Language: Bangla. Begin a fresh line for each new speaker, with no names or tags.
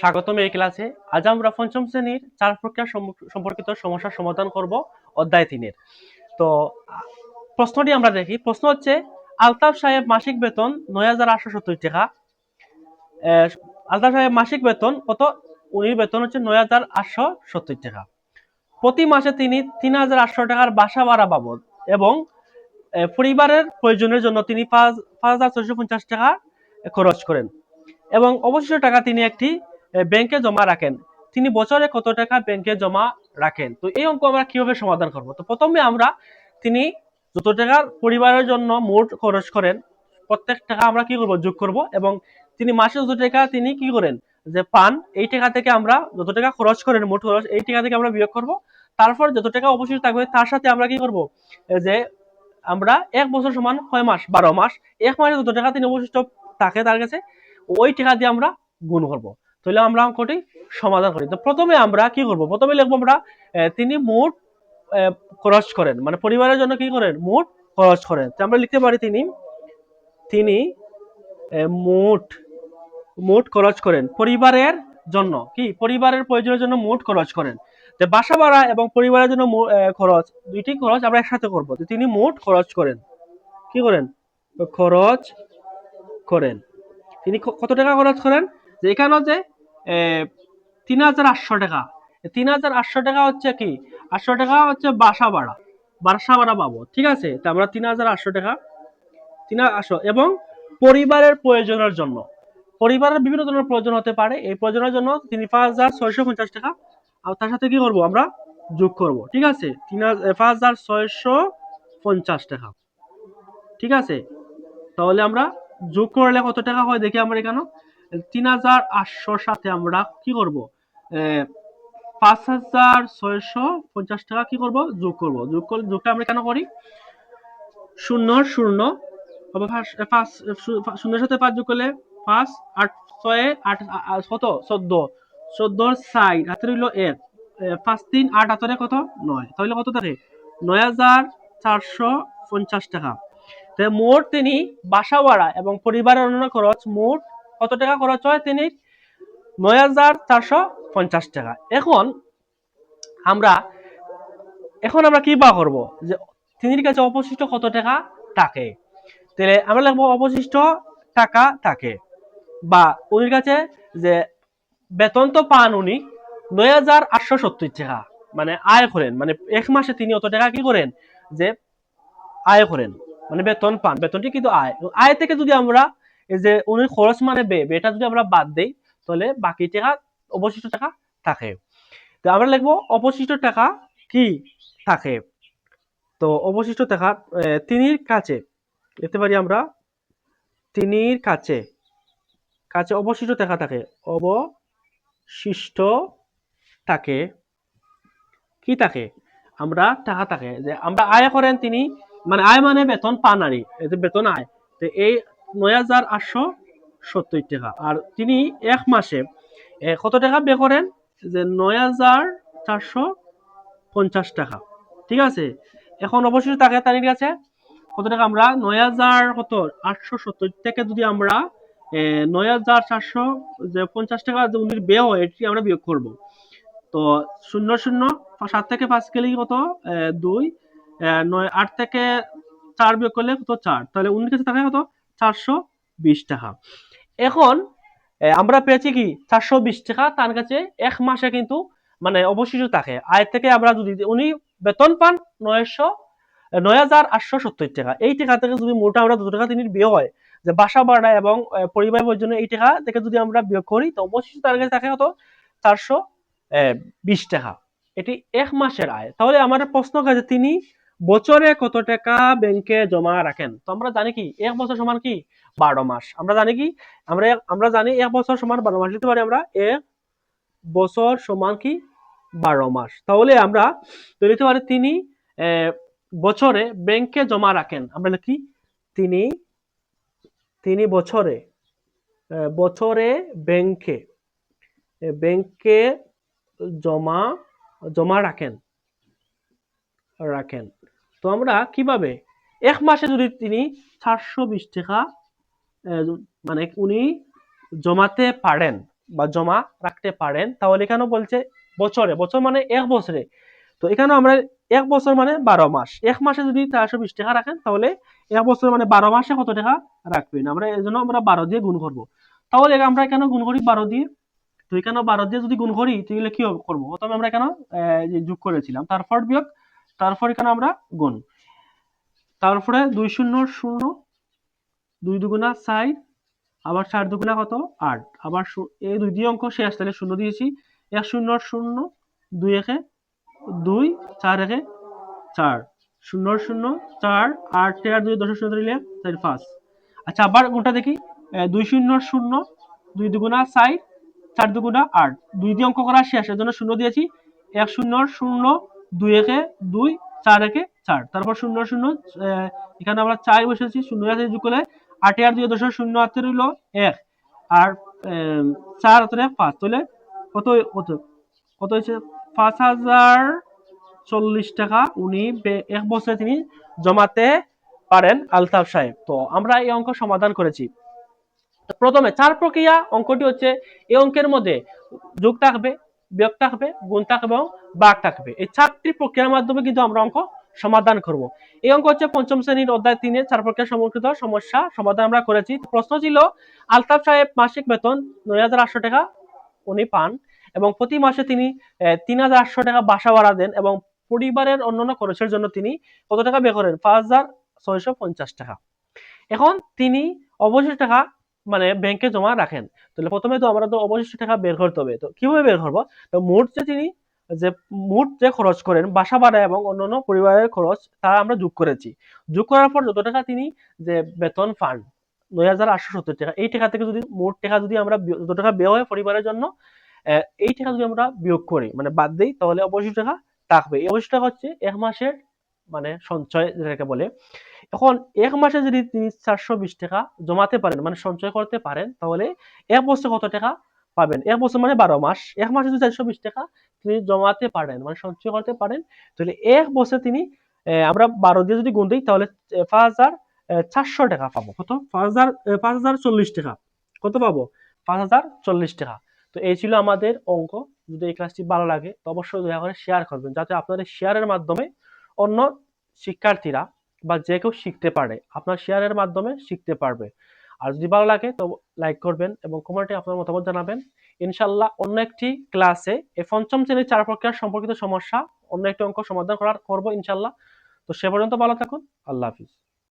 স্বাগতম এই ক্লাসে। আজ আমরা পঞ্চম শ্রেণির চার প্রক্রিয়া সম্পর্কিত সমস্যার সমাধান করব অধ্যায় তিনের। তো, প্রশ্নটি আমরা দেখি। প্রশ্ন হচ্ছে, আলতাফ সাহেব মাসিক বেতন নয় হাজার আটশো সত্তর টাকা। আলতাফ সাহেব মাসিক বেতন কত? উনি বেতন হচ্ছে নয় হাজার আটশো সত্তর টাকা। প্রতি মাসে তিনি তিন হাজার আটশো টাকার বাসা ভাড়া বাবদ এবং পরিবারের প্রয়োজনের জন্য তিনি পাঁচ পাঁচ হাজার ছয়শো পঞ্চাশ টাকা খরচ করেন। এবং অবশিষ্ট টাকা তিনি একটি ব্যাংকে জমা রাখেন। তিনি বছরে কত টাকা ব্যাংকে জমা রাখেন? তো এই অঙ্ক আমরা কীভাবে সমাধান করব? তো প্রথমে আমরা তিনি যত টাকা পরিবারের জন্য মোট খরচ করেন, প্রত্যেক টাকা আমরা কি করব? যোগ করব এবং তিনি মাসে যত টাকা তিনি কি করেন? যে পান, এই টাকা থেকে আমরা যত টাকা খরচ করেন, মোট খরচ, এই টাকা থেকে আমরা বিয়োগ করব। তারপর যত টাকা অবশিষ্ট থাকবে, তার সাথে আমরা কি করব? যে আমরা এক বছর সমান ছয় মাস, বারো মাস, এক মাসে যত টাকা তিনি অবশিষ্ট থাকে তার কাছে, ওই টাকা দিয়ে আমরা গুণ করব। তাহলে আমরা অঙ্কটি সমাধান করি। তো প্রথমে আমরা কি করব? প্রথমে লিখব আমরা তিনি মোট খরচ করেন। মানে পরিবারের জন্য কি করেন? মোট খরচ করেন। তো আমরা লিখতে পারি তিনি তিনি মোট মোট খরচ করেন পরিবারের জন্য। কি? পরিবারের প্রয়োজনের জন্য মোট খরচ করেন। যে বাসা ভাড়া এবং পরিবারের জন্য খরচ, দুইটি খরচ আমরা একসাথে করব। তো তিনি মোট খরচ করেন। কি করেন? খরচ করেন। তিনি কত টাকা খরচ করেন? যে এখানেও যে তিন হাজার আটশো টাকা। তিন হাজার আটশো টাকা হচ্ছে কি? আটশো টাকা হচ্ছে বাসা ভাড়া। বাসা ভাড়া পাবো, ঠিক আছে? তা আমরা তিন হাজার আটশো টাকা, তিন আটশো, এবং পরিবারের প্রয়োজনের জন্য। পরিবারের বিভিন্ন ধরনের প্রয়োজন হতে পারে। এই প্রয়োজনের জন্য তিনি পাঁচ হাজার ছয়শো পঞ্চাশ টাকা, আর তার সাথে কি করব আমরা? যোগ করব, ঠিক আছে? তিন পাঁচ হাজার ছয়শো পঞ্চাশ টাকা, ঠিক আছে? তাহলে আমরা যোগ করলে কত টাকা হয় দেখি আমরা এখানে। তিন হাজার আটশোর সাথে আমরা কি করব? পাঁচ হাজার ছয়শো পঞ্চাশ টাকা কি করব? যোগ করব। যোগ করলে যোগটা আমরা কেন করি? শূন্য শূন্য শূন্যের সাথে পাঁচ যোগ করলে পাঁচ, আট, ছয়, আট, কত? চোদ্দ। চোদ্দোর সাইড হাতে রইল এক। পাঁচ, তিন, আট, হাতের কত? নয়। তাহলে কত থাকে নয় হাজার চারশো পঞ্চাশ টাকা। মোট তিনি বাসা ভাড়া এবং পরিবারের অন্যান্য খরচ মোট কত টাকা খরচ হয় তিনি নয় হাজার চারশো পঞ্চাশ টাকা। এখন আমরা এখন আমরা কি বা করব? যে তিনির কাছে অবশিষ্ট কত টাকা? থাকে তাহলে আমরা লিখব অবশিষ্ট টাকা থাকে বা উনির কাছে যে বেতন তো পান উনি, নয় হাজার আটশো সত্তর টাকা। মানে আয় করেন মানে এক মাসে তিনি অত টাকা কি করেন? যে আয় করেন মানে বেতন পান। বেতনটি কিন্তু আয়। আয় থেকে যদি আমরা যে উনি খরচ মানে বে, বেটা যদি আমরা বাদ দেই, তাহলে বাকি টাকা, অবশিষ্ট টাকা থাকে। তো আমরা লিখব অবশিষ্ট টাকা কি থাকে? তো অবশিষ্ট টাকা তিনির কাছে লিখতে পারি আমরা তিনির কাছে কাছে অবশিষ্ট টাকা থাকে, অবশিষ্ট থাকে, কি থাকে? আমরা টাকা থাকে, যে আমরা আয় করেন তিনি মানে আয় মানে বেতন পান এই যে বেতন আয়, তো এই নয় হাজার আটশো সত্তর টাকা। আর তিনি এক মাসে কত টাকা বে করেন? যে নয় হাজার চারশো পঞ্চাশ টাকা। ঠিক আছে? এখন অবশ্যই তাকে তারিখ আছে কত টাকা আমরা? নয় হাজার কত আটশো সত্তর থেকে যদি আমরা নয় হাজার চারশো যে পঞ্চাশ টাকা যে উনির ব্যয় হয়, এটি আমরা বিয়োগ করব। তো শূন্য শূন্য সাত থেকে পাঁচ গেলে কত? দুই। নয় আট থেকে চার বিয়োগ করলে কত? চার। তাহলে উনির কাছে থাকে কত? চারশো বিশ টাকা। এখন আমরা পেয়েছি কি চারশো বিশ টাকা, তার কাছে এক মাসে কিন্তু মানে অবশিষ্ট থাকে। আয় থেকে আমরা যদি উনি বেতন পান নয়শো নয় হাজার আটশো সত্তর টাকা। এই টাকা থেকে যদি মোটা আমরা দুটো টাকা তিনি বিয়ে হয়, যে বাসা ভাড়া এবং পরিবারের জন্য এই টাকা থেকে যদি আমরা বিয়োগ করি, তো অবশিষ্ট তার কাছে থাকে কত? চারশো বিশ টাকা। এটি এক মাসের আয়। তাহলে আমার প্রশ্ন কাছে তিনি বছরে কত টাকা ব্যাংকে জমা রাখেন? তো আমরা জানি কি, এক বছর সমান কি? বারো মাস। আমরা জানি কি? আমরা আমরা জানি এক বছর সমান বারো মাস। লিখতে পারি আমরা এক বছর সমান কি? বারো মাস। তাহলে আমরা লিখতে পারি তিনি বছরে ব্যাংকে জমা রাখেন। আমরা লিখি তিনি তিনি বছরে বছরে ব্যাংকে ব্যাংকে জমা জমা রাখেন। রাখেন। তো আমরা কীভাবে? এক মাসে যদি তিনি চারশো বিশ টাকা মানে উনি জমাতে পারেন বা জমা রাখতে পারেন, তাহলে এখানে বলছে বছরে, বছর মানে এক বছরে। তো এখানে আমরা এক বছর মানে বারো মাস। এক মাসে যদি চারশো বিশ টাকা রাখেন, তাহলে এক বছর মানে বারো মাসে কত টাকা রাখবেন? আমরা এই জন্য আমরা বারো দিয়ে গুণ করব। তাহলে আমরা এখানে গুণ করি বারো দিয়ে? তো এখানে বারো দিয়ে যদি গুণ করি, তাহলে কি করব? প্রথমে আমরা এখানে যোগ করেছিলাম তারপর বিয়োগ তারপর এখানে আমরা গুণ। তারপরে দুই শূন্য শূন্য, দুই দুগুণা চার, আবার চার দুগুণা কত? আট। আবার এই দুই দিয়ে অঙ্ক শেষ, তাহলে শূন্য দিয়েছি। এক শূন্য শূন্য, দুই একে দুই, চার একে চার। শূন্য শূন্য, চার, আট আর দুই দশ শূন্য দিলে চার, পাঁচ। আচ্ছা আবার কোনটা দেখি। দুই শূন্য শূন্য, দুই দুগুণা চার চার দুগুণা আট। দুই দিয়ে অঙ্ক করা শেষ, এর জন্য শূন্য দিয়েছি। এক শূন্য শূন্য দুই একে দুই, চার একে চার। তারপর শূন্য শূন্য এখানে আমরা চার বসেছি, শূন্য আছে আটে দুই শূন্য রইল এক। আর চার পাঁচ, তাহলে কত কত? কত হয়েছে? পাঁচ হাজার চল্লিশ টাকা। উনি এক বছরে তিনি জমাতে পারেন আলতাফ সাহেব। তো আমরা এই অঙ্ক সমাধান করেছি। প্রথমে চার প্রক্রিয়া অঙ্কটি হচ্ছে, এই অঙ্কের মধ্যে যোগ থাকবে। বিয়োগ থাকবে, গুণ থাকবে এবং বাঘ থাকবে। এই চারটি প্রক্রিয়ার মাধ্যমে কিন্তু আমরা অঙ্ক সমাধান করব। এই অঙ্ক হচ্ছে পঞ্চম শ্রেণির অধ্যায় তিনে, চার প্রক্রিয়া সম্পর্কিত সমস্যা সমাধান আমরা করেছি। প্রশ্ন ছিল, আলতাফ সাহেব মাসিক বেতন নয় হাজার আটশো টাকা উনি পান এবং প্রতি মাসে তিনি তিন হাজার আটশো টাকা বাসা ভাড়া দেন এবং পরিবারের অন্যান্য খরচের জন্য তিনি কত টাকা বের করেন? পাঁচ হাজার ছয়শো পঞ্চাশ টাকা। এখন তিনি অবশিষ্ট টাকা মানে ব্যাংকে জমা রাখেন। তাহলে প্রথমে তো আমরা তো অবশিষ্ট টাকা বের করতে হবে। তো কীভাবে বের করব? তো মোট যে তিনি, যে মোট যে খরচ করেন, বাসা ভাড়া এবং অন্যান্য পরিবারের খরচ, তা আমরা যোগ করেছি। যোগ করার পর যত টাকা তিনি, যে বেতন ফান্ড নয় হাজার আটশো সত্তর টাকা, এই টাকা থেকে যদি, মোট টাকা যদি আমরা যত টাকা ব্যয় হয় পরিবারের জন্য এই টাকা যদি আমরা বিয়োগ করি মানে বাদ দিই, তাহলে অবশিষ্ট টাকা থাকবে। এই অবশিষ্ট টাকা হচ্ছে এক মাসের মানে সঞ্চয় যেটাকে বলে, এখন এক মাসে যদি তিনি চারশো বিশ টাকা জমাতে পারেন মানে সঞ্চয় করতে পারেন, তাহলে এক বছর কত টাকা পাবেন? এক বছর মানে বারো মাস। এক মাসে যদি চারশো বিশ টাকা তিনি জমাতে পারেন মানে সঞ্চয় করতে পারেন, তাহলে এক বছর তিনি আমরা বারো দিয়ে যদি গুণ দিই, তাহলে পাঁচ হাজার চারশো টাকা পাবো। কত? পাঁচ হাজার পাঁচ হাজার চল্লিশ টাকা। কত পাবো? পাঁচ হাজার চল্লিশ টাকা। তো এই ছিল আমাদের অঙ্ক। যদি এই ক্লাসটি ভালো লাগে, তো অবশ্যই দয়া করে শেয়ার করবেন, যাতে আপনাদের শেয়ারের মাধ্যমে অন্য শিক্ষার্থীরা বা যে কেউ শিখতে পারে, আপনার শেয়ারের মাধ্যমে শিখতে পারবে। আর যদি ভালো লাগে, তো লাইক করবেন এবং কমেন্টে আপনার মতামত জানাবেন। ইনশাল্লাহ অন্য একটি ক্লাসে এই পঞ্চম শ্রেণির চার প্রক্রিয়ার সম্পর্কিত সমস্যা অন্য একটি অঙ্ক সমাধান করার করব ইনশাল্লাহ তো সে পর্যন্ত ভালো থাকুন। আল্লাহ হাফিজ।